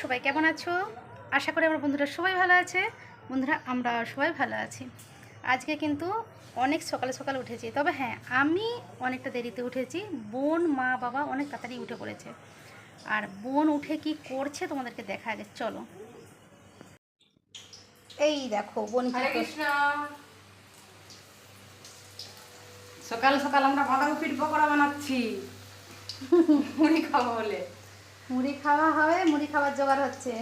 সবাই কেমন আছো? আশা করি আমার বন্ধুরা সবাই ভালো আছে। বন্ধুরা আমরা সবাই ভালো আছি। আজকে কিন্তু অনেক সকালে সকালে উঠেছি। তবে হ্যাঁ আমি অনেকটা দেরিতে উঠেছি। বোন মা বাবা অনেক তাড়াতাড়ি উঠে পড়েছে। আর বোন উঠে কি করছে তোমাদেরকে দেখা আগে চলো। এই দেখো বোন সকাল সকাল আমরা বাঁধাকপির পকোড়া বানাচ্ছি। মুড়ি খাব বলে। মুড়ি খাওয়া হবে মুড়ি খাওয়ার জোগাড় হচ্ছে।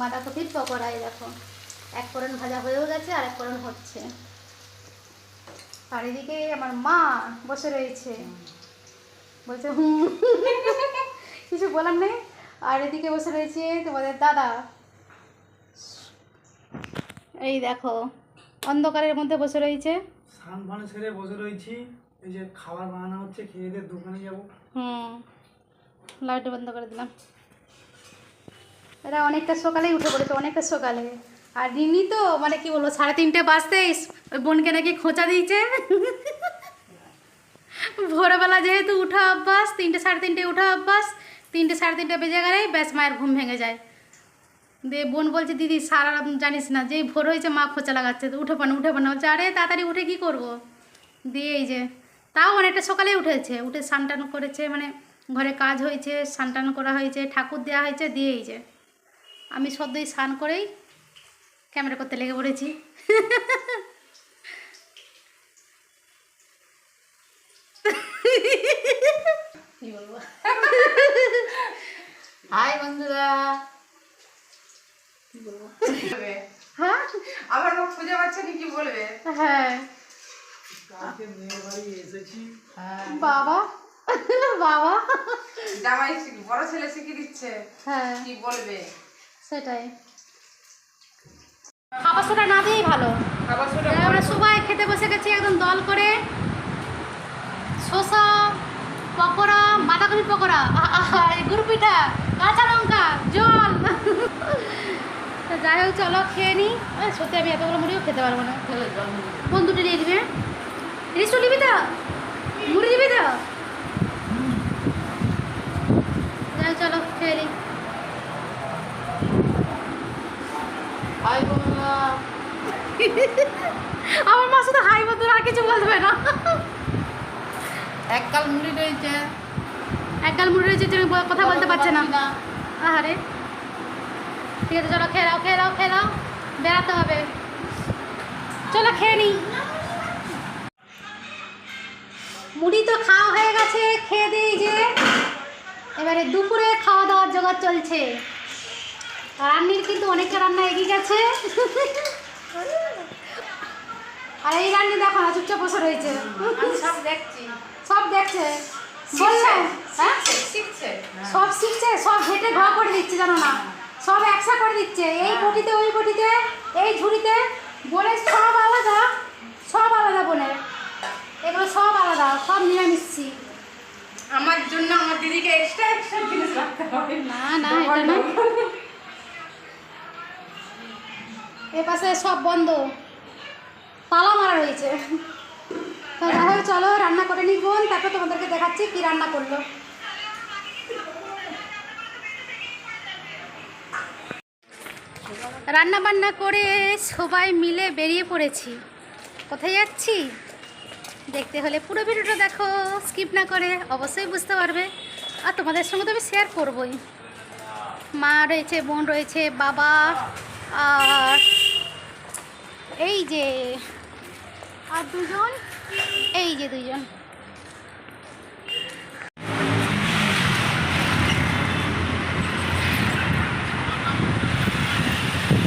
বাঁধাকপির পকোড়াই দেখো। এক ফোড়ন ভাজা হয়েও গেছে আর এক ফোড়ন হচ্ছে। আর এদিকে আমার মা বসে রয়েছে। বলছে হুম। কিছু বলার নেই। আর এদিকে বসে রয়েছে তোমাদের দাদা। এই দেখো অন্ধকারের মধ্যে বসে রয়েছে। স্নান ফান সেরে বসে রয়েছি। এই যে খাবার বানানো হচ্ছে খেয়ে দিয়ে দোকানে যাব। হুম লাইট বন্ধ করে দিলাম। এরা অনেকটা সকালেই উঠে পড়েছে, অনেকটা সকালে। আর রিনি তো মানে কি বলব, সাড়ে তিনটে বাজতেই ওই বোনকে নাকি খোঁচা দিয়েছে। ভোরবেলা যেহেতু উঠা অভ্যাস, তিনটে সাড়ে তিনটে উঠা অভ্যাস, তিনটে সাড়ে তিনটে বেজে গেলেই ব্যাস মায়ের ঘুম ভেঙে যায়। দিয়ে বোন বলছে, দিদি, সারা জানিস না, যেই ভোর হয়েছে মা খোঁচা লাগাচ্ছে উঠে পানো উঠে পানো বলছে, আরে, তাড়াতাড়ি উঠে কি করব? দিয়ে এই যে, তাও অনেকটা সকালে উঠেছে, উঠে স্নান করেছে মানে ঘরে কাজ হয়েছে, স্নান করা হয়েছে, ঠাকুর দেওয়া হয়েছে, দিয়ে এই যে আমি সদ্যই স্নান করেই ক্যামেরা করতে লেগে পড়েছি। হাই বন্ধুরা। কি বলব? বলবে। হ্যাঁ? আমার মুখ খুঁজে পাচ্ছে না কি বলবে? হ্যাঁ। হ্যাঁ। বাবা? বাবা? জামাই বড় ছেলে শিখিয়ে দিচ্ছে। হ্যাঁ। কি বলবে? সেটাই। খাবার সোটা না দিয়েই ভালো। খাবার আমরা সবাই খেতে বসে গেছি একদম দল করে। শসা পকোড়া বাঁধাকপি পকোড়া। আ- আহা, এই গুড় পিঠা কাঁচা লঙ্কা জল। তো যাই হোক চলো খেয়ে নিই সত্যি আমি এতগুলো মুড়িও খেতে পারব না। কোন দুটো নিয়ে দিবে রিসু নিবি তো মুড়ি দিবি তো যাই হোক, চলো খেয়ে নিই হাই বন্ধুরা আমার মা শুধু হাই বলবে না এক কাল মুড়ি রয়েছে। একগাল মুড়ি রয়েছে তুমি কথা বলতে পারছে না। না আহারে। ঠিক আছে চলো খেয়ে নাও খেয়ে নাও খেয়ে নাও। বেড়াতে হবে। চলো খেয়ে নিই। মুড়ি তো খাওয়া হয়ে গেছে খেয়ে দিই যে। এবারে দুপুরে খাওয়া দাওয়ার জোগাড় চলছে। রান্নির কিন্তু অনেকটা রান্না এগিয়ে গেছে। আর এই রান্নি দেখো না চুপচাপ বসে রয়েছে। সব দেখছি। সব দেখছে? হ্যাঁ? শিখছে। সব শিখছে সব হেঁটে ঘা করে দিচ্ছে জানো না? সব একসা করে দিচ্ছে। এই পটিতে ওই পটিতে এই ঝুড়িতে বোনের সব আলাদা সব আলাদা বোনের এগুলো সব আলাদা সব নিরামিষি আমার জন্য আমার দিদিকে এক্সট্রা এক্সট্রা জিনিস রাখতে হবে। না না এটা না এ পাশে সব বন্ধ। তালা মারা রয়েছে। তো চলো, রান্না করে নিই বোন, তারপর তোমাদেরকে দেখাচ্ছি কি রান্না করল। রান্না বান্না করে সবাই মিলে বেরিয়ে পড়েছি। কোথায় যাচ্ছি? দেখতে হলে পুরো ভিডিওটা দেখো স্কিপ না করে, অবশ্যই বুঝতে পারবে। আর তোমাদের সঙ্গে তো আমি শেয়ার করবই। মা রয়েছে, বোন রয়েছে, বাবা, আর এই যে আর দুজন? এই যে দুজন।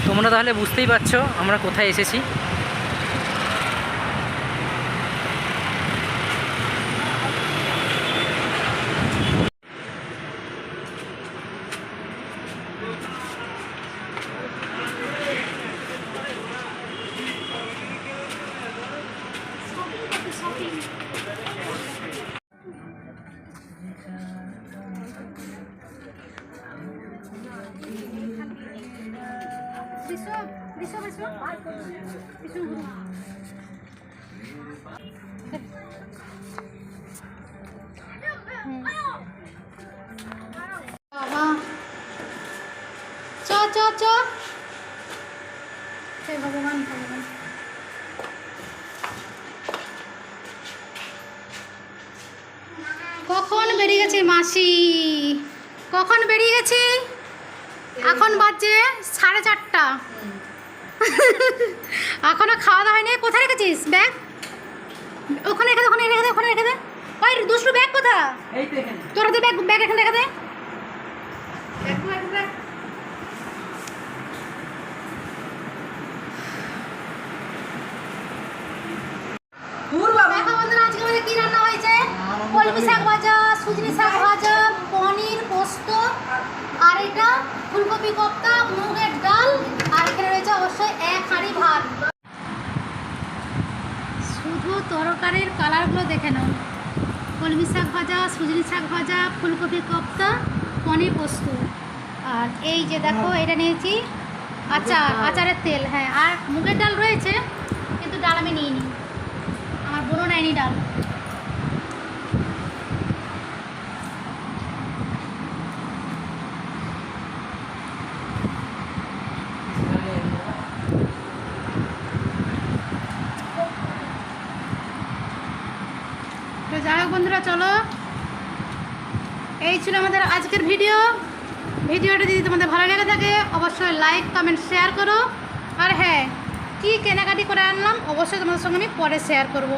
তোমরা তাহলে বুঝতেই পারছ আমরা কোথায় এসেছি। কখন বেরিয়ে গেছে মাসি? কখন বেরিয়ে গেছি? এখন বাজছে সাড়ে চারটা। এখনও খাওয়া দাওয়া হয়নি কোথায় রেখেছিস? ব্যাগ? ওখানে রেখে দে ওখানে রেখে দে ওখানে রেখে দে। ওই দুষ্টু ব্যাগ কোথা তো তোর হাতে ব্যাগ ব্যাগ এখানে রেখে দে। কলমি শাক ভাজা সুজনি শাক ভাজা পনির পোস্ত আর এটা ফুলকপি কোপ্তা মুগের ডাল আর এখানে রয়েছে অবশ্যই এক হাঁড়ি ভাত শুধু তরকারির কালারগুলো দেখে নাও। কলমি শাক ভাজা সুজনি শাক ভাজা ফুলকপি কপ্তা পনির পোস্ত। আর এই যে দেখো এটা নিয়েছি আচার আচারের তেল হ্যাঁ। আর মুগের ডাল রয়েছে কিন্তু ডাল আমি নিইনি। আমার বোনও নেয়নি ডাল। যাই হোক বন্ধুরা, চলো। এই ছিল আমাদের আজকের ভিডিও। ভিডিওটা যদি তোমাদের ভালো লেগে থাকে, অবশ্যই লাইক কমেন্ট শেয়ার করো। আর হ্যাঁ কী কেনাকাটি করে আনলাম, অবশ্যই তোমাদের সঙ্গে আমি পরে শেয়ার করব।